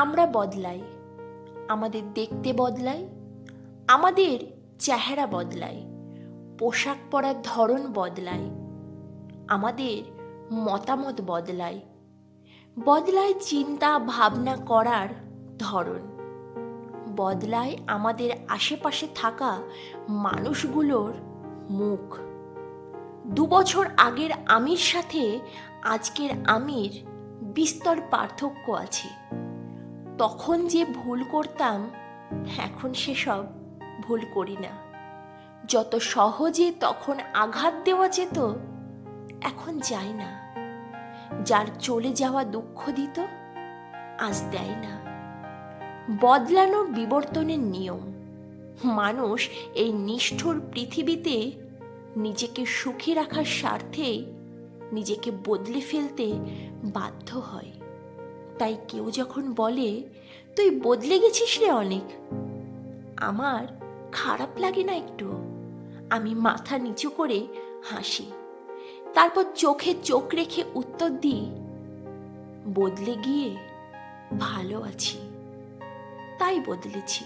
আমরা বদলাই। আমাদের দেখতে বদলাই। আমাদের চেহারা বদলায় পোশাক পরার ধরন বদলায় আমাদের মতামত বদলায় বদলায় চিন্তা ভাবনা করার ধরন। বদলায় আমাদের আশেপাশে থাকা মানুষগুলোর মুখ। দু বছর আগের আমির সাথে আজকের আমির বিস্তর পার্থক্য আছে। তখন যে ভুল করতাম, এখন সেসব ভুল করি না। যত সহজে তখন আঘাত দেওয়া যেত, এখন যায় না। যার চলে যাওয়া দুঃখ দিত, আজ দেয় না। বদলানো বিবর্তনের নিয়ম। মানুষ এই নিষ্ঠুর পৃথিবীতে নিজেকে সুখী রাখার স্বার্থে নিজেকে বদলে ফেলতে বাধ্য হয়। তাই কেউ যখন বলে, তুই বদলে গেছিস রে অনেক। আমার খারাপ লাগে না একটু। আমি মাথা নিচু করে হাসি। তারপর চোখে চোখ রেখে উত্তর দিই, বদলে গিয়ে ভালো আছি। তাই বদলেছি।